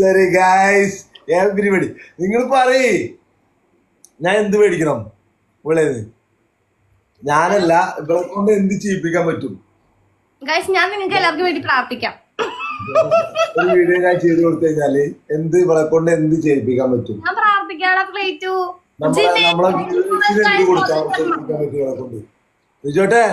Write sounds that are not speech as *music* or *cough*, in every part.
ശരി guys everybody നിങ്ങൾ പറയ്. ഞാൻ എന്ത് മേടിക്കണം? ഇവളേന്ന് ഞാനല്ല ഇവിടെ കൊണ്ട് എന്ത് ചെയ്യിപ്പിക്കാൻ പറ്റും? ഗൈസ് ഞാൻ നിങ്ങൾക്ക് എല്ലാവർക്കും വേണ്ടി പ്രാർത്ഥിക്കാം. ഒരു വീഡിയോ ഞാൻ ചെയ്ത് കൊടുത്തു കഴിഞ്ഞാൽ എന്ത് ഇവിടെ കൊണ്ട് എന്ത് ചെയ്യിപ്പിക്കാൻ പറ്റും? ഞാൻ പ്രാർത്ഥിക്കാടാ പ്ലേറ്റു നമ്മളെ നമ്മളെ വീഡിയോസിന് എന്ത് കൊടുക്കാൻ പറ്റും ഇവളെ കൊണ്ട്. റിജോട്ടെ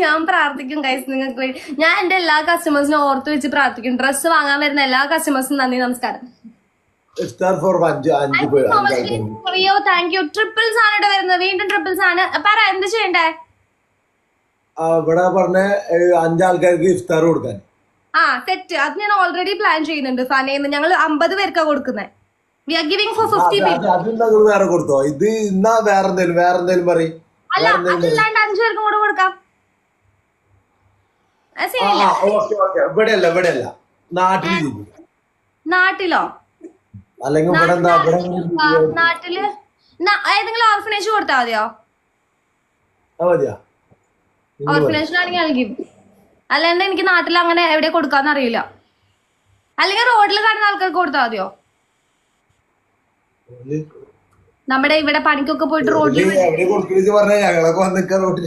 ഞാൻ പ്രാർത്ഥിക്കും ഗൈസ് നിങ്ങൾക്ക് വേണ്ടി. ഞാൻ എന്റെ എല്ലാ കസ്റ്റമേഴ്സിനും ഓർത്ത് വെച്ച് പ്രാർത്ഥിക്കും. ഡ്രസ്സ് വാങ്ങാൻ വരുന്ന എല്ലാ കസ്റ്റമേഴ്സിനും നന്ദി നമസ്കാരം. സ്റ്റാർ ഫോർ അഞ്ച് അഞ്ച് പേര് അഞ്ച് ആൾക്കാര്. പ്രിയോ താങ്ക് യു ട്രിപ്പിൾസ് ആണ് ഇവിടെ വരുന്നത് വീണ്ടും ട്രിപ്പിൾസ് ആണ് പറ എന്ത് ചെയ്യണ്ടേ? ആ, ഇവിടെ പറഞ്ഞ ഏഹ്, അഞ്ചാൾക്കാർക്ക് ഇഫ്താർ കൊടുക്കാൻ. ആ സെറ്റ് അത് ഞാൻ ഓൾറെഡി പ്ലാൻ ചെയ്യുന്നുണ്ട് ഫനേന്ന് ഞങ്ങൾ അമ്പത് പേർക്കാ കൊടുക്കുന്നത് we are giving for fifty അത് അത് നിങ്ങൾ വേറെ കൊടുത്തോ? ഇത് ഇന്നാ വേറെ എന്തേലും വേറെ എന്തേലും പറയും. അല്ല അതല്ലാണ്ട് അഞ്ചു പേർക്കും കൂടെ കൊടുക്കാം. നാട്ടിൽ നാട്ടിലോ അല്ലെങ്കിൽ ഇവിടെ എന്താ ഇവിടെ ആ, നാട്ടിൽ? ഏതെങ്കിലും ഓർഫനേജ് കൊടുത്താ മതിയോ? ഓർഫനേജിലാണെങ്കിൽ നൽകും അല്ലാണ്ട് എനിക്ക് നാട്ടിൽ അങ്ങനെ എവിടെ കൊടുക്കാന്ന് അറിയില്ല. അല്ലെങ്കിൽ റോഡിൽ കാണുന്ന ആൾക്കാർക്ക് കൊടുത്താ മതിയോ? നമ്മുടെ ഇവിടെ പണിക്കൊക്കെ പോയിട്ട് റോഡിൽ ഞങ്ങളൊക്കെ വന്നിക്ക റോട്ടിൽ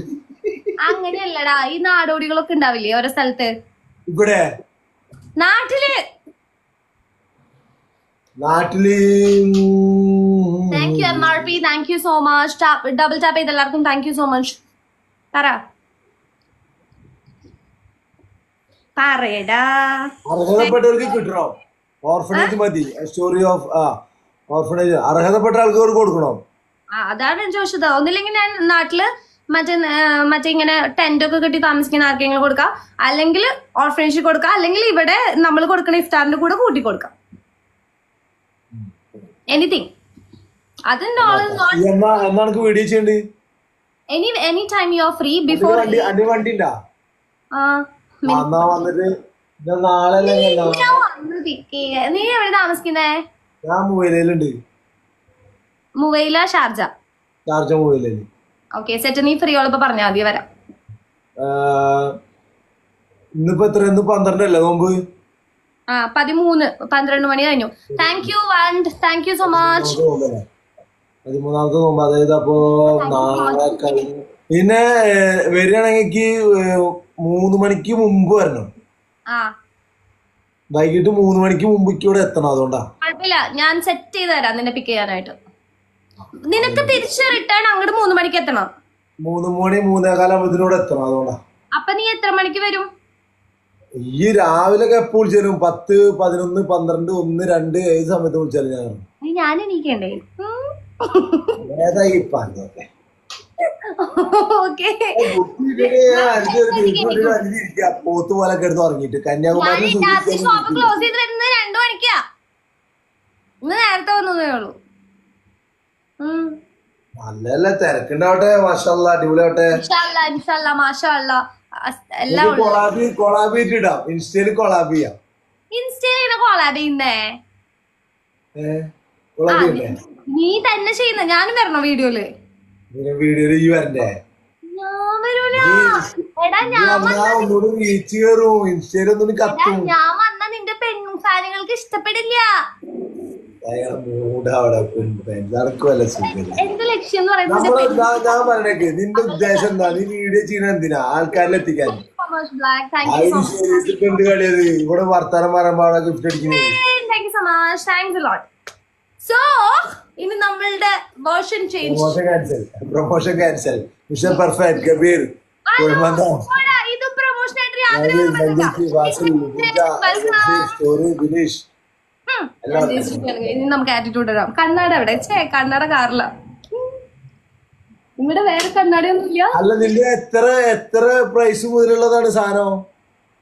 അങ്ങനെയല്ലടാ ഈ നാടോടികളൊക്കെ ഉണ്ടാവില്ലേ ഓരോ സ്ഥലത്ത്? ഇവിടെ. നാട്ടിൽ. നാട്ടിൽ thank you M R P thank you so much double tap ചെയ്ത് എല്ലാവർക്കും താങ്ക് യു സോ മച്ച് പറ. പറയടാ. അർഹതപ്പെട്ടവർക്ക് കിട്ടണോ? ഓർഫനേജ് മതി. സ്റ്റോറി ഓഫ് ആ ഓർഫനേജ് അർഹതപ്പെട്ട ആൾക്കാർക്ക് കൊടുക്കണോ? അതാണ് ചോദിച്ചത്. ഒന്നില്ലെങ്കിൽ ഞാൻ നാട്ടിൽ മറ്റേ മറ്റേ ഇങ്ങനെ ടെന്റ് ഒക്കെ കെട്ടി താമസിക്കുന്ന ആർക്കെങ്കിലും കൊടുക്കാം? അല്ലെങ്കിൽ ഓർഫനേജിൽ കൊടുക്കാം? അല്ലെങ്കിൽ ഇവിടെ നമ്മൾ കൊടുക്കുന്ന ഇഫ്താറിന്റെ കൂടെ കൂട്ടി കൊടുക്കാം? എനിത്തിങ് അത് any any time you are free before വണ്ടി വന്നിട്ട് നാളെ നാ- എവിടെ താമസിക്കുന്നേ? ഞാൻ മൊബൈലുണ്ട് മുവൈല ഷാർജ. ചാർജ മൊബൈലിൽ ഓക്കെ സെറ്റ് നീ ഫ്രീ ഉള്ളപ്പോ പറഞ്ഞാൽ മതി വരാം. ഇന്നിപ്പോ എത്ര ഇന്ന് പന്ത്രണ്ടല്ലേ നോമ്പ്? ആ പതിമൂന്ന് പന്ത്രണ്ട് മണി കഴിഞ്ഞു. താങ്ക് യു വണ്ട്. താങ്ക് യു സോ മച്ച് പതിമൂന്നാമത്തെ നോമ്പ് അതായത് അപ്പോ നാളെ കഴിഞ്ഞ്. പിന്നെ വരികയാണെങ്കിൽ മൂന്ന് മണിക്ക് മുമ്പ് വരണം. വൈകിട്ട് മൂന്ന് മണിക്ക് മുമ്പ് ഇവിടെ എത്തണം അതുകൊണ്ടാ. കുഴപ്പമില്ല. ഞാൻ സെറ്റ് ചെയ്ത് തരാം നിന്നെ പിക്ക് ചെയ്യാനായിട്ട്. നിനക്ക് തിരിച്ച് റിട്ടേൺ അങ്ങോട്ട് മൂന്ന് മണിക്ക് എത്തണം. മൂന്ന് മണി മൂന്നേകാലാകുമ്പത്തിന് ഇവിടെ എത്തണം അതുകൊണ്ടാ. അപ്പൊ നീ എത്ര മണിക്ക് വരും? ഈ രാവിലെ എപ്പോൾ വിളിച്ചാലും പത്ത് പതിനൊന്ന് പന്ത്രണ്ട് ഒന്ന് രണ്ട് ഏത് സമയത്ത് വിളിച്ചാലും ഞാൻ ഞാൻ എണീക്കണ്ടേ? പറഞ്ഞൊക്കെ പോത്ത് പോലെ കിടന്ന് കന്യാകുമാരി ക്ലോസ് ചെയ്ത് വരുന്നത് രണ്ടു മണിക്കാ. ഇന്ന് നേരത്തെ വന്നതേ ഉള്ളൂ. നല്ലല്ല തിരക്കുണ്ടാവട്ടെ മാഷല്ല അടിപൊളിയാവട്ടെ. കൊളാബി കൊളാബി ഇട്ടിടാം ഇൻസ്റ്റയിൽ കൊളാബി ചെയ്യാം. ഇൻസ്റ്റയിൽ ഇങ്ങനെ കോളാബ് ചെയ്യുന്നേ? നീ തന്നെ ചെയ്യുന്ന ഞാനും വരണോ വീഡിയോയിൽ വീഡിയോയിൽ ഈ വരണ്ടേ? ഞാൻ വരൂല. എടാ ഞാൻ റീച്ച് കയറും ഇൻസ്റ്റയിൽ ഒന്നുകൂടി കത്തും. ഞാൻ വന്ന നിന്റെ പെണ്ണും കാര്യങ്ങൾക്ക് ഇഷ്ടപ്പെടില്ല. അയാളെ അവിടെ നടക്കുമല്ല സുഖമില്ല നമ്മൾ ഞാൻ- പറഞ്ഞേക്ക് നിന്റെ ഉദ്ദേശം എന്താ നീ വീഡിയോ ചെയ്യണ എന്തിനാ? ആൾക്കാരിൽ എത്തിക്കാൻ. അതിന് എന്ത് കളിയത് ഇവിടെ വർത്താനം പറയുമ്പോ അവിടെ ഗിഫ്റ്റ് അടിക്കുന്നത് സോ ഇനി നമ്മളുടെ version change promotion cancel promotion cancel mission perfect Kabir ഇത് പ്രൊമോഷൻ ആയിട്ട് യാതൊരു ഇനി നമുക്ക് ആറ്റിറ്റ്യൂഡ് ഇടാം. കണ്ണാട എവിടെ ചേ കണ്ണാട കാറില ഇവിടെ വേറെ കണ്ണാടയൊന്നും അല്ല നിന്റെ എത്ര എത്ര പ്രൈസ് മുതലുള്ളതാണ് സാധനം?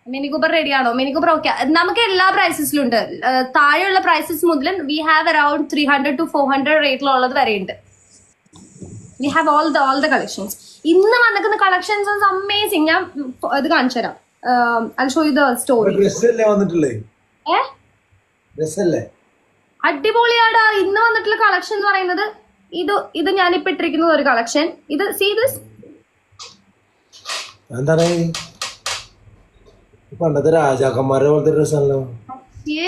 മിനി കൂപ്പർ റെഡിയാണോ മിനി കൂപ്പർ ഓക്കെ നമുക്ക് എല്ലാ പ്രൈസസിലും ഉണ്ട്. താഴെയുള്ള പ്രൈസസ് മുതൽ we have around three hundred two four hundred റേറ്റിലുള്ളത് വരെ ഉണ്ട്. We have all the all the collections ഇന്ന് വന്നിരിക്കുന്ന കളക്ഷൻസ് അമേസിങ് ഞാൻ അത് ഇത് കാണിച്ചു തരാം I show you the story dress അല്ലേ ഏ അടിപൊളിയാടാ. ഇന്ന് വന്നിട്ടുള്ള കളക്ഷൻ എന്ന് പറയുന്നത് ഇത് ഇത് ഞാൻ ഞാനിപ്പോ ഇട്ടിരിക്കുന്ന ഒരു കളക്ഷൻ ഇത് സീ ദിസ് എന്താണ് പണ്ടത്തെ രാജാക്കന്മാരെ പോലത്തെ ഡ്രസ്സാണല്ലോ ഏ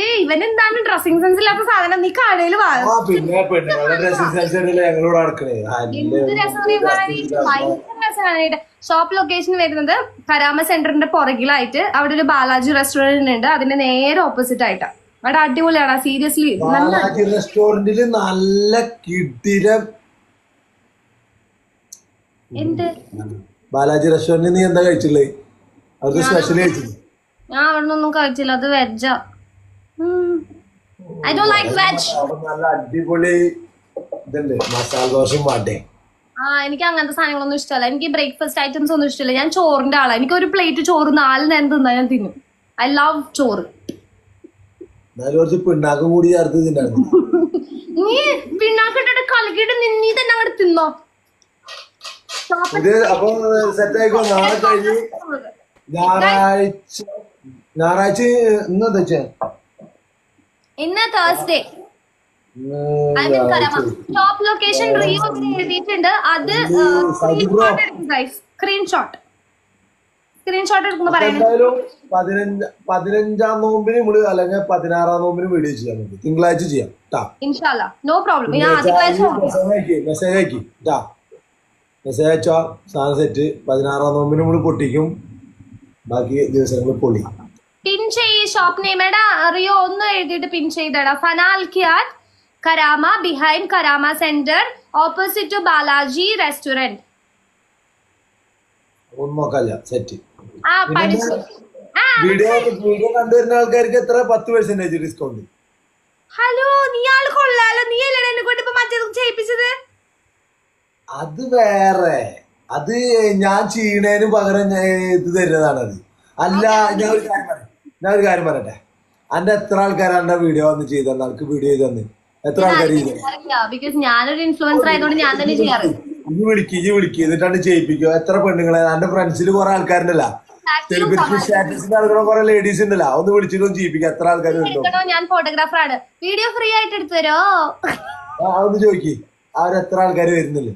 ഡ്രസ്സിംഗ് സെൻസ് ഇല്ലാത്ത സാധനം? നീ കടയിൽ പിന്നെ പെണ്ണുങ്ങളുടെ ഡ്രസ്സിംഗ് സെൻസ് ഞങ്ങളോട് ഷോപ്പ് ലൊക്കേഷൻ വരുന്നത് കരാമ സെന്ററിന്റെ പുറകിലായിട്ട് അവിടെ ഒരു ബാലാജി റെസ്റ്റോറന്റ് ഉണ്ട്. അതിന്റെ നേരെ ഓപ്പോസിറ്റ് ആയിട്ടാണ് അവിടെ അടിപൊളിയാണ് സീരിയസ്ലി ബാലാജി റെസ്റ്റോറന്റിൽ നല്ല കിടിലം. എന്ത്? ബാലാജി റെസ്റ്റോറന്റിൽ നീ എന്താ കഴിച്ചില്ലേ? അവർക്ക് സ്പെഷ്യൽ കഴിച്ചില്ലേ? ഞാൻ അവിടെ ഒന്നും കഴിച്ചില്ല അത് വെജാ ഐ ഡോ ലൈക്ക് വെജ് നല്ല അടിപൊളി ഇതുണ്ട് മസാല ദോശയും വാട്ടേ ആ എനിക്ക് അങ്ങനത്തെ സാധനങ്ങളൊന്നും ഇഷ്ടമല്ല. എനിക്ക് ബ്രേക്ക്ഫാസ്റ്റ് ഐറ്റംസ് ഒന്നും ഇഷ്ടമില്ല. ഞാൻ ചോറിന്റെ ആളാണ് എനിക്ക് ഒരു പ്ലേറ്റ് ചോറ് നാല് നേരം തിന്നാ ഞാൻ തിന്നും. ഐ ലവ് ചോറ്. എന്നാലും കുറച്ച് പിണ്ണാക്കും കൂടി ചേർത്ത് തിന്നായിരുന്നു. നീ പിണ്ണാക്കിട്ടിട്ട് കലക്കിയിട്ട് നീ തന്നെ അങ്ങോട്ട് തിന്നോ. ഇത് അപ്പൊ സെറ്റ് ആയിക്കോ? നാളെ കഴിഞ്ഞ് ഞായറാഴ്ച ഞായറാഴ്ച ഇന്ന് എന്താ വെച്ചാ ഇന്ന് Thursday I mean Karama top location എഴുതിയിട്ടുണ്ട്. അത് സ്ക്രീൻഷോട്ട് സ്ക്രീൻഷോട്ട് എടുക്കുമ്പോ എന്തായാലും പതിനഞ്ച് പതിനഞ്ചാം നോമ്പിന് നമ്മൾ അല്ലെങ്കിൽ പതിനാറാം നോമ്പിന് വീഡിയോ ചെയ്യാൻ നമുക്ക് തിങ്കളാഴ്ച ചെയ്യാം. ട്ടാ. ഇൻഷാല്ല. നോ പ്രോബ്ലം ഞാൻ ആദ്യത്തെ മെസ്സേജ് അയക്കി മെസ്സേജ് അയക്കി. ട്ടാ. മെസ്സേജ് അയച്ചോ? സാധനം സെറ്റ് പതിനാറാം നോമ്പിന് നമ്മൾ പൊട്ടിക്കും. ബാക്കി ദിവസങ്ങൾ പൊളി. പിൻ ചെയ് ഷോപ്പ് നെയിം എടാ. റിയോ ഒന്ന് എഴുതിയിട്ട് പിൻ ചെയ്തടാ. ഫനാൽ കിയാറ്റ് Karama behind Karama centre opposite to Balaji restaurant ഒന്നും നോക്കാല്ല. സെറ്റ് ആ പഠിച്ചു. വീഡിയോ വീഡിയോ കണ്ടുവരുന്ന ആൾക്കാർക്ക് എത്ര? പത്ത് പെർസെന്റേജ് ഡിസ്കൗണ്ട് ഹലോ നീ ആൾ കൊള്ളാലോ. നീ അല്ലേ എന്നെ കൊണ്ട് ഇപ്പൊ മറ്റേത് ചെയ്യിപ്പിച്ചത്? അത് വേറെ. അത് ഞാൻ ചെയ്യണേന് പകരം ഞാൻ ഇത് തരുന്നതാണത്. അല്ല ഞാൻ ഒരു കാര്യം പറയാം ഞാൻ ഒരു കാര്യം പറയട്ടെ? അന്റെ എത്ര ആൾക്കാരാണ് എന്റെ വീഡിയോ വന്ന് ചെയ്ത ആൾക്ക് വീഡിയോ ചെയ്ത് തന്ന്. എത്ര ആൾക്കാർ ബിക്കോസ് ഞാനൊരു ഇൻഫ്ലുവൻസർ ആയതുകൊണ്ട് ഞാൻ തന്നെ ചെയ്യാറ്. ഇനി വിളിക്ക് ഇനി വിളിക്ക്. എന്നിട്ടാണ് ചെയ്യിപ്പിക്കുക എത്ര പെണ്ണുങ്ങളെ? എന്റെ ഫ്രണ്ട്സിൽ കുറെ ആൾക്കാരുണ്ടല്ലോ. സ്റ്റാറ്റസിൽ കുറെ ലേഡീസ് ഉണ്ടല്ലോ. ഒന്ന് വിളിച്ചിട്ടൊന്ന് എത്ര ആൾക്കാർ ഉണ്ടോ ഞാൻ ഫോട്ടോഗ്രാഫറാണ് വീഡിയോ ഫ്രീ ആയിട്ട് എടുത്തു തരോ? ചോദിക്ക്. അവരെത്ര ആൾക്കാർ വരുന്നില്ലേ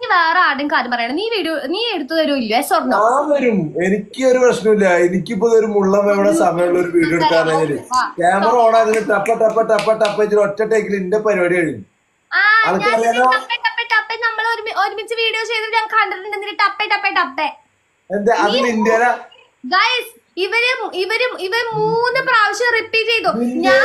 നീ വേറെ ആടും കാര്യം പറയണം നീ വീഡിയോ നീ എടുത്തു തരൂ ഇല്ലേ? സ്വർണം. ഞാൻ വരും. എനിക്ക് ഒരു പ്രശ്നമില്ല. എനിക്കിപ്പോ ഒരു മുള്ളം എവിടെ സമയമുള്ള ഒരു വീഡിയോ എടുക്കാണെങ്കിൽ ക്യാമറ ഓൺ ആയതിന് ടപ്പ ടപ്പ ടപ്പ ടപ്പ വെച്ചിട്ട് ഒറ്റ ടേക്കിൽ എന്റെ പരിപാടി കഴിഞ്ഞു. ആ ഞാൻ ആൾക്കറിയാലോ? ടപ്പേ നമ്മൾ ഒരുമി- ഒരുമിച്ച് വീഡിയോ ചെയ്തിട്ട് ഞാൻ കണ്ടിട്ടുണ്ട്. എന്നിട്ട് ടപ്പേ ടപ്പേ ടപ്പേ. ഗൈസ് ഇവർ ഇവർ ഇവർ മൂന്ന് പ്രാവശ്യം റിപ്പീറ്റ് ചെയ്തു. ഞാൻ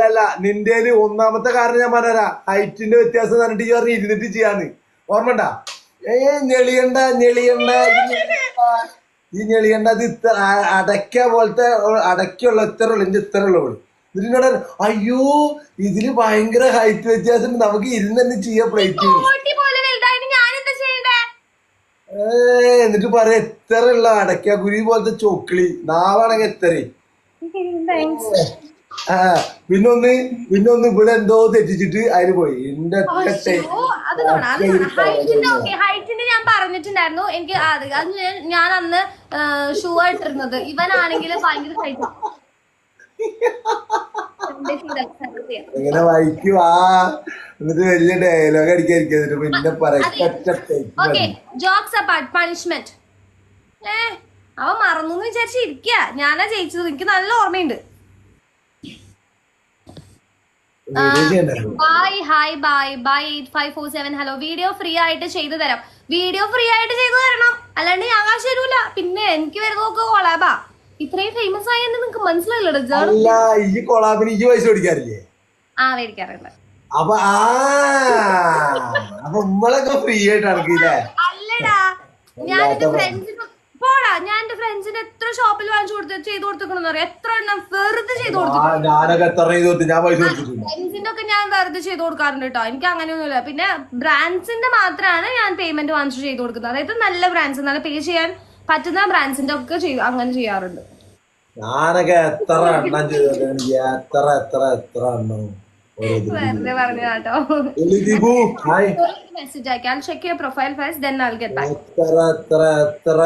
അല്ല നിന്റെയിൽ ഒന്നാമത്തെ കാരണം ഞാൻ പറഞ്ഞുതരാ ഹൈറ്റിന്റെ വ്യത്യാസം പറഞ്ഞിട്ട് ഈ പറഞ്ഞ് ഇരുന്നിട്ട് ചെയ്യാന്ന്. ഓർമ്മണ്ട ഏ ഞെളിയണ്ട ഞെളിയണ്ട. ഈ ഞെളിയണ്ട, അത് ഇത്ര അടയ്ക്ക പോലത്തെ അടയ്ക്കുള്ള ഇത്ര ഉള്ളു ഇന്റെ ഇത്ര ഉള്ളു ഇതിനോട് അയ്യോ ഇതിൽ ഭയങ്കര ഹൈറ്റ് വ്യത്യാസം. നമുക്ക് ഇരുന്ന് തന്നെ ചെയ്യാം പ്ലേറ്റ് എന്നിട്ട് പറയാ എത്ര ഉള്ള അടയ്ക്ക കുരി പോലത്തെ ചോക്കിളി? നാവാണെങ്കിൽ എത്ര? ആ പിന്നൊന്ന് പിന്നൊന്ന് ഇവിടെ എന്തോ തെറ്റിച്ചിട്ട് അതിന് പോയി. എന്റെ. ഹൈറ്റിന്റെ ഞാൻ പറഞ്ഞിട്ടുണ്ടായിരുന്നു. എനിക്ക് അത് ഞാൻ അന്ന് ഷൂ ആയിട്ടിരുന്നത് ഇവനാണെങ്കിൽ ഭയങ്കര ഹൈറ്റ് ഇങ്ങനെ വായിക്കും? ആ എന്നിട്ട് വലിയ ഡയലോഗ് അടിക്കാതിരിക്കും പിന്നെ പണിഷ്മെന്റ് ഏ അവൻ മറന്നു വിചാരിച്ചിരിക്ക. ഞാനാ ജയിച്ചത്. എനിക്ക് നല്ല ഓർമ്മയുണ്ട്. Bye hi bye bye eight five four seven hello video free ആയിട്ട് ചെയ്തു തരാം. വീഡിയോ ഫ്രീ ആയിട്ട് ചെയ്തു തരണം. അല്ലാണ്ട് ഞാൻ കാശ് തരൂല. പിന്നെ എനിക്ക് വരുന്നതൊക്കെ കൊളാബാ ഇത്രയും ഫേമസ് ആയെന്ന് നിങ്ങൾക്ക് മനസ്സിലായില്ലോ ജേൺ അല്ല ഈ കൊളാബിന് ഈ പൈസ കൊടുക്കാറില്ലേ ആ മേടിക്കാറുണ്ട്. അപ്പൊ ആ അപ്പൊ നമ്മളൊക്കെ ഫ്രീ ആയിട്ട് നടക്കില്ലേ? അല്ലടാ ഞാൻ എന്റെ ഫ്രണ്ട്സിന് പോടാ ഞാൻ എന്റെ ഫ്രണ്ട്സിന് എത്ര ഷോപ്പിൽ വാങ്ങിച്ചു കൊടുത്ത് ചെയ്തു കൊടുത്തിക്കണെന്ന് അറിയാം? എത്ര എണ്ണം വെറുതെ ചെയ്തു കൊടുത്തു ആ ഞാനൊക്കെ എത്ര ചെയ്തു കൊടുത്ത് ഞാൻ പൈസ കൊടുത്തിട്ടുണ്ട് ഫ്രണ്ട്സിന്റെ ഒക്കെ ഞാൻ വെറുതെ ചെയ്തു കൊടുക്കാറുണ്ട് കേട്ടോ. എനിക്ക് അങ്ങനെയൊന്നുമില്ല. പിന്നെ ബ്രാൻഡ്സിന്റെ മാത്രമാണ് ഞാൻ പേയ്മെന്റ് വാങ്ങിച്ചു ചെയ്തു കൊടുക്കുന്നത്. അതായത് നല്ല ബ്രാൻഡ്സ് നല്ല പേ ചെയ്യാൻ പറ്റുന്ന ബ്രാൻഡ്സിന്റെ ഒക്കെ ചെയ്യും അങ്ങനെ ചെയ്യാറുണ്ട്. ഞാനൊക്കെ എത്ര എണ്ണം ചെയ്തിട്ടുണ്ട് എത്ര എത്ര എത്ര എണ്ണം വെറുതെ പറഞ്ഞു കേട്ടോ. മെസ്സേജ് അയക്കാം. Check your profile first then get back എത്ര എത്ര എത്ര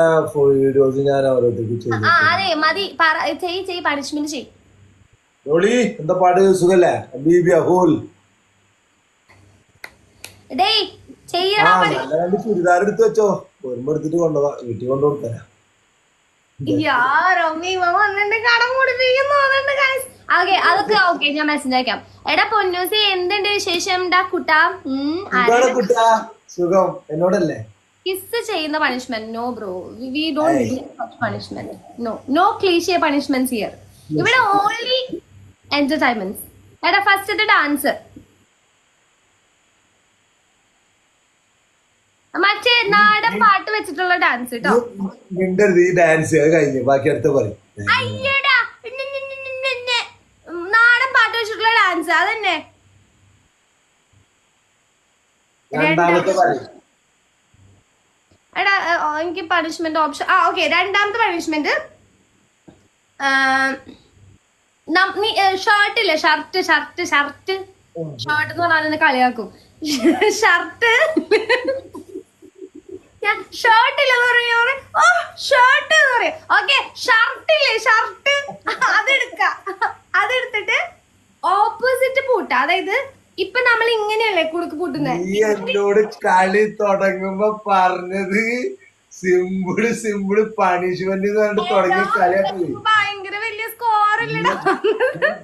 വീഡിയോസ് ഞാൻ ഓരോരുത്തർക്ക് ചെയ്തു. ആ അതെ മതി. പറ ചെയ് ചെയ് പണിഷ്മെന്റ് ചെയ് ജോളി എന്താ പാട്? സുഖല്ലേ? ബീബി അഹൂൽ. ഡേയ് രണ്ട് ചുരിദാർ എടുത്ത് വെച്ചോ. ഒരുമ്പ എടുത്തിട്ട് കൊണ്ടുപോവാ വീട്ടിൽ കൊണ്ടു കൊടുത്തരാ. അതൊക്കെ ഓക്കെ ഞാൻ മെസ്സേജ് അയക്കാം. എടാ പൊന്നൂസി എന്തുണ്ട് വിശേഷം? കുട്ടാ. സുഖം. എന്നോടല്ലേ? കിസ് ചെയ്യുന്ന punishment no bro we don't punishment no no ക്ലീഷിയ punishments here ഇവിടെ ഓൺലി എന്റർടൈൻമെന്റ് എടാ ഫസ്റ്റ് ഡാൻസ് മറ്റേ നാടൻ പാട്ട് വെച്ചിട്ടുള്ള ഡാൻസ് കേട്ടോ മിണ്ടരുത് ഈ ഡാൻസ് കഴിഞ്ഞു ബാക്കി അടുത്ത പറയും. അയ്യടാ. നാടൻ പാട്ട് വെച്ചിട്ടുള്ള ഡാൻസ് അതന്നെ. എടാ എനിക്ക് പണിഷ്മെന്റ് ഓപ്ഷൻ ആ ഓക്കെ രണ്ടാമത്തെ പണിഷ്മെന്റ് ഷർട്ട് ഇല്ല? ഷർട്ട് ഷർട്ട് ഷർട്ട് ഷർട്ട് എന്ന് പറഞ്ഞാൽ കളിയാക്കും. *laughs* ഷർട്ട് ഞാൻ ഷർട്ട് ഇല്ലെന്ന് പറയാ ഓ ഷർട്ട് എന്ന് പറയാം. ഓക്കെ ഷർട്ട് ഇല്ലേ ഷർട്ട് അതെടുക്ക. അതെടുത്തിട്ട് ഓപ്പോസിറ്റ് പൂട്ട. അതായത് ഇപ്പൊ നമ്മൾ ഇങ്ങനെയല്ലേ കുടുക്ക് പൂട്ടുന്നത് നീ എന്നോട് കളി തുടങ്ങുമ്പോ പറഞ്ഞത് സിമ്പിൾ സിമ്പിൾ പണിഷ്മെന്റ് തുടങ്ങി കളിയാക്കി ഭയങ്കര വലിയ സ്കോർ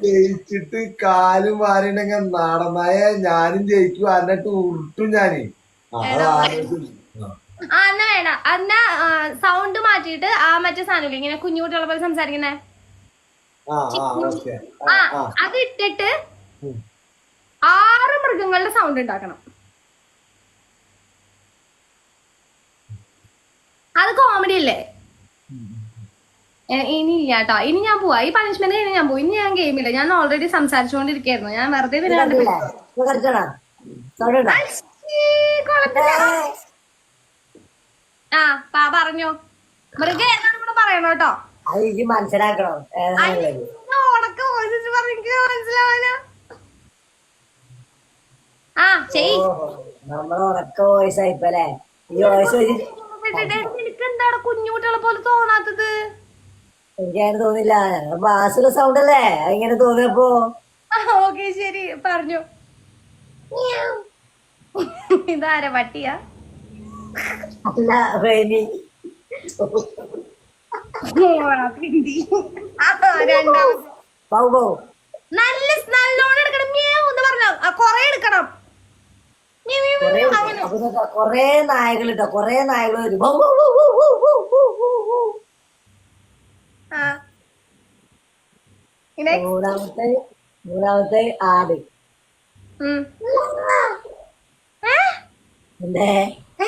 ജയിച്ചിട്ട് കാൽ മാറിണ്ടെങ്കിൽ നടന്നായ ഞാനും ജയിക്കും. എന്നിട്ട് ഉരുട്ടും ഞാൻ. അത് ആ. എന്നാ വേണ്ട. എന്നാ സൗണ്ട് മാറ്റിയിട്ട് ആ മറ്റേ സാധനം ഇങ്ങനെ കുഞ്ഞുകുട്ടികളെ പോലെ സംസാരിക്കുന്നേ? ആ അത് ഇട്ടിട്ട് ആറ് മൃഗങ്ങളുടെ സൗണ്ട് ഉണ്ടാക്കണം. അത് കോമഡി അല്ലേ? ഇനി ഇല്ല കേട്ടോ ഇനി ഞാൻ പോവാ. ഈ പണിഷ്മെന്റ് കഴിഞ്ഞ് ഞാൻ പോയി ഇനി ഞാൻ ഗെയിമില്ല ഞാൻ ഓൾറെഡി സംസാരിച്ചുകൊണ്ടിരിക്കായിരുന്നു ഞാൻ വെറുതെ ഇതിനകത്ത് കളിച്ചോടാ സൗണ്ട് അശ്ശീ, കുഴപ്പമില്ല. ആ പാ പറഞ്ഞോ. മൃഗം ഏതാണ് കൂടെ പറയണോ കേട്ടോ. അത് എനിക്ക് മനസ്സിലാക്കണം. ഏതാണുള്ളത് ഉണക്ക വോയിസ് ആ ചെയ്. നമ്മൾ ഉറക്ക വോയിസ് ആയിപ്പല്ലേ ഈ വോയിസ് വെച്ച് നിനക്ക് എന്താണ് കുഞ്ഞുകുട്ടികളെ പോലെ തോന്നാത്തത്? എനിക്കങ്ങനെ തോന്നില്ല. സൗണ്ട് അല്ലേ? ഇങ്ങനെ തോന്നിയപ്പോ ഓക്കെ ശരി. പറഞ്ഞു. ഇതാരാ പട്ടിയാ പൗ പൗ നല്ല നല്ലോണം എടുക്കണം. എന്ന് പറഞ്ഞോ? കൊറേ എടുക്കണം. കൊറേ നായകൾ ഇട്ടോ കൊറേ നായകൾ വരും. മൂന്നാമത്തെ മൂന്നാമത്തെ ആട്? എന്തേ? *laughs*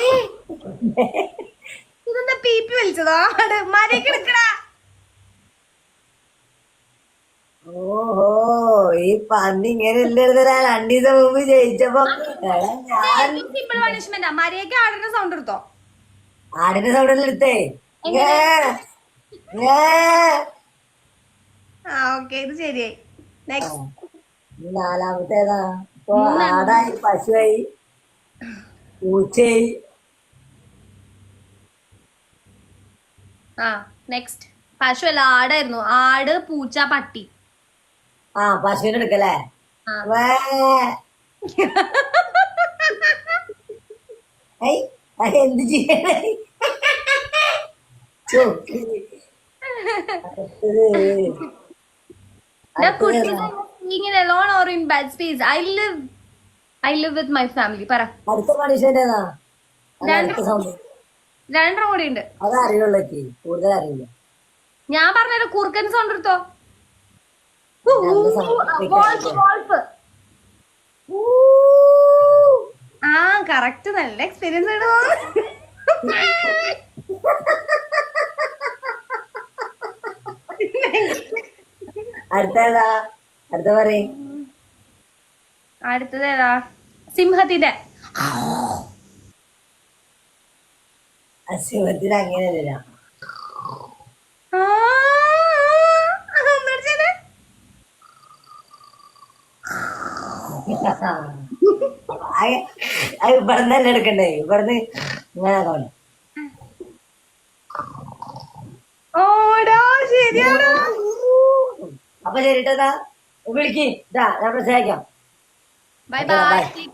ഇതെന്താ പീപ്പി വലിച്ചതോ? ആട് എടുക്കടാ ഓഹോ ഈ പന്നി ഇങ്ങനെ ഇല്ലെടുത്തരാ രണ്ടു ദിവസം മുമ്പ് ജയിച്ചപ്പോ സിമ്പിൾ പണിഷ്മെന്റാ മരയ്ക്ക് ആടിന്റെ സൗണ്ട് എടുത്തോ? ആടിന്റെ സൗണ്ടിൽ എടുത്തേ? ഏ, ഏ. ആ ഓക്കെ ഇത് ശരിയായി. നാലാമത്തേതാ. ഇപ്പൊ ആടായി പശുവായി പൂച്ചയായി. ആ നെക്സ്റ്റ് പശു അല്ല ആടായിരുന്നു. ആട് പൂച്ച പട്ടി. ആ പശുവിനെ എടുക്കല്ലേ? എന്ത് ചെയ്യണേ? alone or in bad space. I live I live with my family. പറ. അടുത്ത മനുഷ്യന്റെ രണ്ടെണ്ണം കൂടി ഉണ്ട്. അത് അറിയുള്ളൂ കൂടുതൽ അറിയില്ല. ഞാൻ പറഞ്ഞത് കുറുക്കൻ സൗണ്ട് എടുത്തോ ആ കറക്റ്റ് നല്ല എക്സ്പീരിയൻസ് അടുത്തതേതാ അടുത്തേതാ? അടുത്ത പറയും. അടുത്തത് ഏതാ? സിംഹത്തിന്റെ. അസുഖത്തിന് അങ്ങനെയല്ല ഇവിടുന്ന് തന്നെ എടുക്കണ്ടേ? ഇവിടുന്ന് ഇങ്ങനെ ശരിയാടാ. അപ്പൊ ശരിട്ടാ വിളിക്ക്. ഇതാ ഞാൻ ബൈ ബൈ.